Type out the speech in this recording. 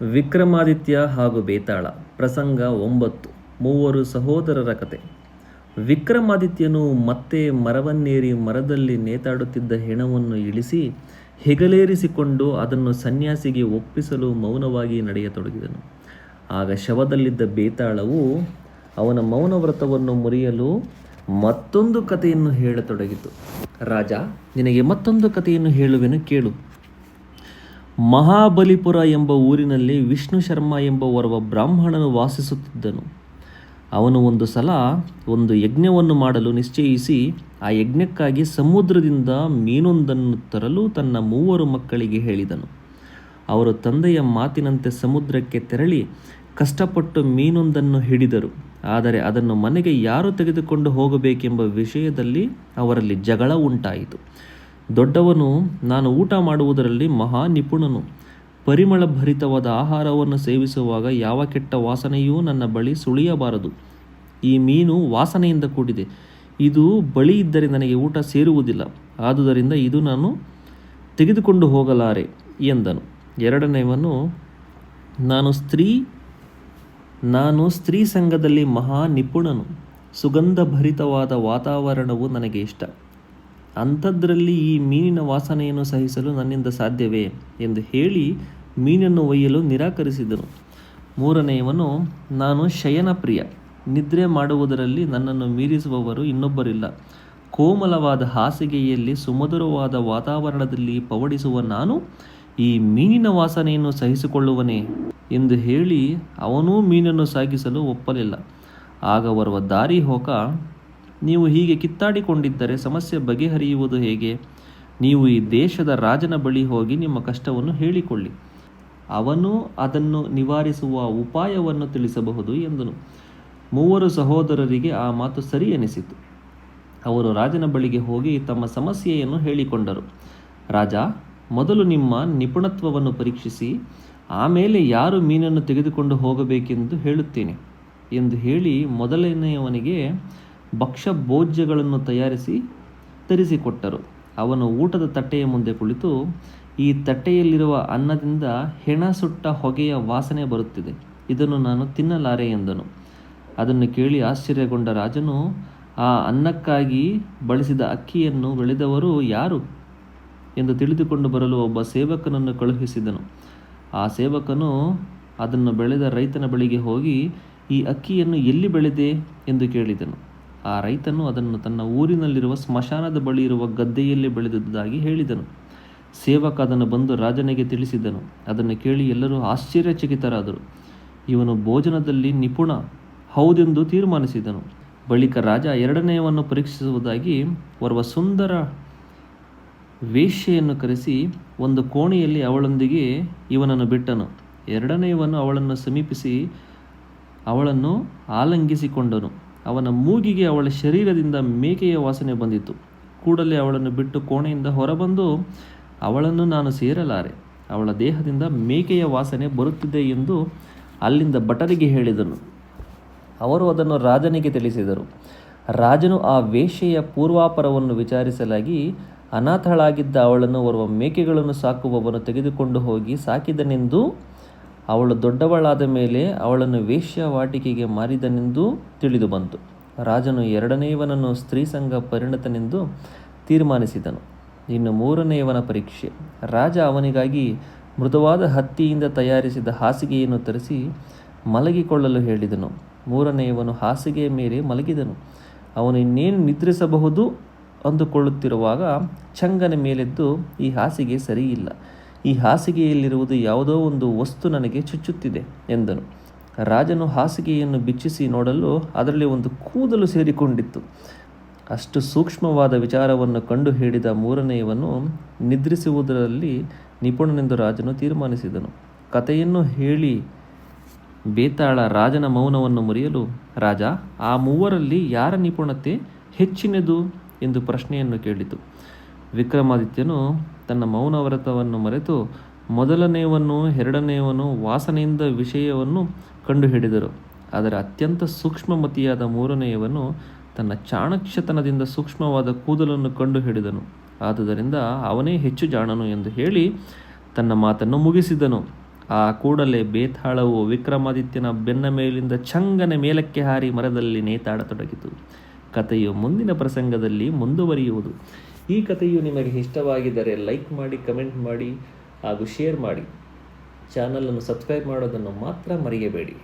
ವಿಕ್ರಮಾದಿತ್ಯ ಹಾಗೂ ಬೇತಾಳ, ಪ್ರಸಂಗ ಒಂಬತ್ತು, ಮೂವರು ಸಹೋದರರ ಕತೆ. ವಿಕ್ರಮಾದಿತ್ಯನು ಮತ್ತೆ ಮರವನ್ನೇರಿ ಮರದಲ್ಲಿ ನೇತಾಡುತ್ತಿದ್ದ ಹೆಣವನ್ನು ಇಳಿಸಿ ಹೆಗಲೇರಿಸಿಕೊಂಡು ಅದನ್ನು ಸನ್ಯಾಸಿಗೆ ಒಪ್ಪಿಸಲು ಮೌನವಾಗಿ ನಡೆಯತೊಡಗಿದನು. ಆಗ ಶವದಲ್ಲಿದ್ದ ಬೇತಾಳವು ಅವನ ಮೌನವ್ರತವನ್ನು ಮುರಿಯಲು ಮತ್ತೊಂದು ಕಥೆಯನ್ನು ಹೇಳತೊಡಗಿತು. ರಾಜ, ನಿನಗೆ ಮತ್ತೊಂದು ಕಥೆಯನ್ನು ಹೇಳುವೆನು ಕೇಳು. ಮಹಾಬಲಿಪುರ ಎಂಬ ಊರಿನಲ್ಲಿ ವಿಷ್ಣು ಶರ್ಮ ಎಂಬ ಓರ್ವ ಬ್ರಾಹ್ಮಣನು ವಾಸಿಸುತ್ತಿದ್ದನು. ಅವನು ಒಂದು ಸಲ ಒಂದು ಯಜ್ಞವನ್ನು ಮಾಡಲು ನಿಶ್ಚಯಿಸಿ ಆ ಯಜ್ಞಕ್ಕಾಗಿ ಸಮುದ್ರದಿಂದ ಮೀನೊಂದನ್ನು ತರಲು ತನ್ನ ಮೂವರು ಮಕ್ಕಳಿಗೆ ಹೇಳಿದನು. ಅವರು ತಂದೆಯ ಮಾತಿನಂತೆ ಸಮುದ್ರಕ್ಕೆ ತೆರಳಿ ಕಷ್ಟಪಟ್ಟು ಮೀನೊಂದನ್ನು ಹಿಡಿದರು. ಆದರೆ ಅದನ್ನು ಮನೆಗೆ ಯಾರು ತೆಗೆದುಕೊಂಡು ಹೋಗಬೇಕೆಂಬ ವಿಷಯದಲ್ಲಿ ಅವರಲ್ಲಿ ಜಗಳ ಉಂಟಾಯಿತು. ದೊಡ್ಡವನು, ನಾನು ಊಟ ಮಾಡುವುದರಲ್ಲಿ ಮಹಾ ನಿಪುಣನು. ಪರಿಮಳ ಭರಿತವಾದ ಆಹಾರವನ್ನು ಸೇವಿಸುವಾಗ ಯಾವ ಕೆಟ್ಟ ವಾಸನೆಯೂ ನನ್ನ ಬಳಿ ಸುಳಿಯಬಾರದು. ಈ ಮೀನು ವಾಸನೆಯಿಂದ ಕೂಡಿದೆ. ಇದು ಬಳಿ ಇದ್ದರೆ ನನಗೆ ಊಟ ಸೇರುವುದಿಲ್ಲ. ಆದುದರಿಂದ ಇದು ನಾನು ತೆಗೆದುಕೊಂಡು ಹೋಗಲಾರೆ ಎಂದನು. ಎರಡನೆಯವನು, ನಾನು ಸ್ತ್ರೀ ನಾನು ಸ್ತ್ರೀ ಸಂಘದಲ್ಲಿ ಮಹಾ ನಿಪುಣನು. ಸುಗಂಧ ಭರಿತವಾದ ವಾತಾವರಣವು ನನಗೆ ಇಷ್ಟ. ಅಂಥದ್ರಲ್ಲಿ ಈ ಮೀನಿನ ವಾಸನೆಯನ್ನು ಸಹಿಸಲು ನನ್ನಿಂದ ಸಾಧ್ಯವೇ? ಎಂದು ಹೇಳಿ ಮೀನನ್ನು ಒಯ್ಯಲು ನಿರಾಕರಿಸಿದನು. ಮೂರನೆಯವನು, ನಾನು ಶಯನ ಪ್ರಿಯ. ನಿದ್ರೆ ಮಾಡುವುದರಲ್ಲಿ ನನ್ನನ್ನು ಮೀರಿಸುವವರು ಇನ್ನೊಬ್ಬರಿಲ್ಲ. ಕೋಮಲವಾದ ಹಾಸಿಗೆಯಲ್ಲಿ ಸುಮಧುರವಾದ ವಾತಾವರಣದಲ್ಲಿ ಪವಡಿಸುವ ನಾನು ಈ ಮೀನಿನ ವಾಸನೆಯನ್ನು ಸಹಿಸಿಕೊಳ್ಳುವನೇ? ಎಂದು ಹೇಳಿ ಅವನೂ ಮೀನನ್ನು ಸಾಗಿಸಲು ಒಪ್ಪಲಿಲ್ಲ. ಆಗ ಬರುವ ದಾರಿ ಹೋಕ ನೀವು ಹೀಗೆ ಕಿತ್ತಾಡಿಕೊಂಡಿದ್ದರೆ ಸಮಸ್ಯೆ ಬಗೆಹರಿಯುವುದು ಹೇಗೆ? ನೀವು ಈ ದೇಶದ ರಾಜನ ಬಳಿ ಹೋಗಿ ನಿಮ್ಮ ಕಷ್ಟವನ್ನು ಹೇಳಿಕೊಳ್ಳಿ. ಅವನು ಅದನ್ನು ನಿವಾರಿಸುವ ಉಪಾಯವನ್ನು ತಿಳಿಸಬಹುದು ಎಂದನು. ಮೂವರು ಸಹೋದರರಿಗೆ ಆ ಮಾತು ಸರಿ ಎನಿಸಿತು. ಅವರು ರಾಜನ ಬಳಿಗೆ ಹೋಗಿ ತಮ್ಮ ಸಮಸ್ಯೆಯನ್ನು ಹೇಳಿಕೊಂಡರು. ರಾಜ, ಮೊದಲು ನಿಮ್ಮ ನಿಪುಣತ್ವವನ್ನು ಪರೀಕ್ಷಿಸಿ, ಆಮೇಲೆ ಯಾರು ಮೀನನ್ನು ತೆಗೆದುಕೊಂಡು ಹೋಗಬೇಕೆಂದು ಹೇಳುತ್ತೇನೆ ಎಂದು ಹೇಳಿ ಮೊದಲನೆಯವನಿಗೆ ಭಕ್ಷ್ಯ ಭೋಜ್ಯಗಳನ್ನು ತಯಾರಿಸಿ ತರಿಸಿಕೊಟ್ಟರು. ಅವನು ಊಟದ ತಟ್ಟೆಯ ಮುಂದೆ ಕುಳಿತು, ಈ ತಟ್ಟೆಯಲ್ಲಿರುವ ಅನ್ನದಿಂದ ಹೆಣ ಸುಟ್ಟ ಹೊಗೆಯ ವಾಸನೆ ಬರುತ್ತಿದೆ. ಇದನ್ನು ನಾನು ತಿನ್ನಲಾರೆ ಎಂದನು. ಅದನ್ನು ಕೇಳಿ ಆಶ್ಚರ್ಯಗೊಂಡ ರಾಜನು, ಆ ಅನ್ನಕ್ಕಾಗಿ ಬಳಸಿದ ಅಕ್ಕಿಯನ್ನು ಬೆಳೆದವರು ಯಾರು? ಎಂದು ತಿಳಿದುಕೊಂಡು ಬರಲು ಒಬ್ಬ ಸೇವಕನನ್ನು ಕಳುಹಿಸಿದನು. ಆ ಸೇವಕನು, ಅದನ್ನು ಬೆಳೆದ ರೈತನ ಬಳಿಗೆ ಹೋಗಿ, ಈ ಅಕ್ಕಿಯನ್ನು ಎಲ್ಲಿ ಬೆಳೆದೆ? ಎಂದು ಕೇಳಿದನು. ಆ ರೈತನು ಅದನ್ನು ತನ್ನ ಊರಿನಲ್ಲಿರುವ ಸ್ಮಶಾನದ ಬಳಿ ಇರುವ ಗದ್ದೆಯಲ್ಲಿ ಬೆಳೆದಿದ್ದಾಗಿ ಹೇಳಿದನು. ಸೇವಕ ಅದನ್ನು ಬಂದು ರಾಜನಿಗೆ ತಿಳಿಸಿದನು. ಅದನ್ನು ಕೇಳಿ ಎಲ್ಲರೂ ಆಶ್ಚರ್ಯಚಕಿತರಾದರು. ಇವನು ಭೋಜನದಲ್ಲಿ ನಿಪುಣ, ಹೌದೆಂದು ತೀರ್ಮಾನಿಸಿದನು. ಬಳಿಕ ರಾಜ ಎರಡನೆಯವನ್ನು ಪರೀಕ್ಷಿಸುವುದಾಗಿ ಓರ್ವ ಸುಂದರ ವೇಶ್ಯೆಯನ್ನು ಕರೆಸಿ ಒಂದು ಕೋಣೆಯಲ್ಲಿ ಅವಳೊಂದಿಗೆ ಇವನನ್ನು ಬಿಟ್ಟನು. ಎರಡನೆಯವನು ಅವಳನ್ನು ಸಮೀಪಿಸಿ ಅವಳನ್ನು ಆಲಂಗಿಸಿಕೊಂಡನು. ಅವನ ಮೂಗಿಗೆ ಅವಳ ಶರೀರದಿಂದ ಮೇಕೆಯ ವಾಸನೆ ಬಂದಿತ್ತು. ಕೂಡಲೇ ಅವಳನ್ನು ಬಿಟ್ಟು ಕೋಣೆಯಿಂದ ಹೊರಬಂದು, ಅವಳನ್ನು ನಾನು ಸೇರಲಾರೆ, ಅವಳ ದೇಹದಿಂದ ಮೇಕೆಯ ವಾಸನೆ ಬರುತ್ತಿದೆ ಎಂದು ಅಲ್ಲಿಂದ ಭಟರಿಗೆ ಹೇಳಿದನು. ಅವರು ಅದನ್ನು ರಾಜನಿಗೆ ತಿಳಿಸಿದರು. ರಾಜನು ಆ ವೇಷೆಯ ಪೂರ್ವಾಪರವನ್ನು ವಿಚಾರಿಸಲಾಗಿ, ಅನಾಥಳಾಗಿದ್ದ ಅವಳನ್ನು ಓರ್ವ ಮೇಕೆಗಳನ್ನು ಸಾಕುವವನು ತೆಗೆದುಕೊಂಡು ಹೋಗಿ ಸಾಕಿದನೆಂದು ಅವಳು ದೊಡ್ಡವಳಾದ ಮೇಲೆ ಅವಳನ್ನು ವೇಶ್ಯಾವಾಟಿಕೆಗೆ ಮಾರಿದನೆಂದು ತಿಳಿದು ಬಂತು. ರಾಜನು ಎರಡನೆಯವನನ್ನು ಸ್ತ್ರೀ ಸಂಘ ಪರಿಣತನೆಂದು ತೀರ್ಮಾನಿಸಿದನು. ಇನ್ನು ಮೂರನೆಯವನ ಪರೀಕ್ಷೆ. ರಾಜ ಅವನಿಗಾಗಿ ಮೃದುವಾದ ಹತ್ತಿಯಿಂದ ತಯಾರಿಸಿದ ಹಾಸಿಗೆಯನ್ನು ತರಿಸಿ ಮಲಗಿಕೊಳ್ಳಲು ಹೇಳಿದನು. ಮೂರನೆಯವನು ಹಾಸಿಗೆಯ ಮೇಲೆ ಮಲಗಿದನು. ಅವನು ಇನ್ನೇನು ನಿದ್ರಿಸಬಹುದು ಅಂದುಕೊಳ್ಳುತ್ತಿರುವಾಗ ಚಂಗನ ಮೇಲೆದ್ದು ಈ ಹಾಸಿಗೆ ಸರಿಯಿಲ್ಲ. ಈ ಹಾಸಿಗೆಯಲ್ಲಿರುವುದು ಯಾವುದೋ ಒಂದು ವಸ್ತು ನನಗೆ ಚುಚ್ಚುತ್ತಿದೆ ಎಂದನು. ರಾಜನು ಹಾಸಿಗೆಯನ್ನು ಬಿಚ್ಚಿಸಿ ನೋಡಲು ಅದರಲ್ಲಿ ಒಂದು ಕೂದಲು ಸೇರಿಕೊಂಡಿತ್ತು. ಅಷ್ಟು ಸೂಕ್ಷ್ಮವಾದ ವಿಚಾರವನ್ನು ಕಂಡು ಹಿಡಿದ ಮೂರನೆಯವನು ನಿದ್ರಿಸುವುದರಲ್ಲಿ ನಿಪುಣನೆಂದು ರಾಜನು ತೀರ್ಮಾನಿಸಿದನು. ಕಥೆಯನ್ನು ಹೇಳಿ ಬೇತಾಳ ರಾಜನ ಮೌನವನ್ನು ಮುರಿಯಲು, ರಾಜ, ಆ ಮೂವರಲ್ಲಿ ಯಾರ ನಿಪುಣತೆ ಹೆಚ್ಚಿನದು? ಎಂದು ಪ್ರಶ್ನೆಯನ್ನು ಕೇಳಿತು. ವಿಕ್ರಮಾದಿತ್ಯನು ತನ್ನ ಮೌನವ್ರತವನ್ನು ಮರೆತು ಮೊದಲನೆಯವನು, ಎರಡನೆಯವನು ವಾಸನೆಯಿಂದ ವಿಷಯವನ್ನು ಕಂಡುಹಿಡಿದರು. ಆದರೆ ಅತ್ಯಂತ ಸೂಕ್ಷ್ಮಮತಿಯಾದ ಮೂರನೆಯವನು ತನ್ನ ಚಾಣಕ್ಷತನದಿಂದ ಸೂಕ್ಷ್ಮವಾದ ಕೂದಲನ್ನು ಕಂಡುಹಿಡಿದನು. ಆದುದರಿಂದ ಅವನೇ ಹೆಚ್ಚು ಜಾಣನು ಎಂದು ಹೇಳಿ ತನ್ನ ಮಾತನ್ನು ಮುಗಿಸಿದನು. ಆ ಕೂಡಲೇ ಬೇತಾಳವು ವಿಕ್ರಮಾದಿತ್ಯನ ಬೆನ್ನ ಮೇಲಿಂದ ಚಂಗನೆ ಮೇಲಕ್ಕೆ ಹಾರಿ ಮರದಲ್ಲಿ ನೇತಾಡತೊಡಗಿತು. ಕಥೆಯು ಮುಂದಿನ ಪ್ರಸಂಗದಲ್ಲಿ ಮುಂದುವರಿಯುವುದು. ಈ ಕಥೆಯು ನಿಮಗೆ ಇಷ್ಟವಾಗಿದ್ದರೆ ಲೈಕ್ ಮಾಡಿ ಕಮೆಂಟ್ ಮಾಡಿ ಹಾಗೂ ಶೇರ್ ಮಾಡಿ. ಚಾನಲನ್ನು ಸಬ್ಸ್ಕ್ರೈಬ್ ಮಾಡೋದನ್ನು ಮಾತ್ರ ಮರೆಯಬೇಡಿ.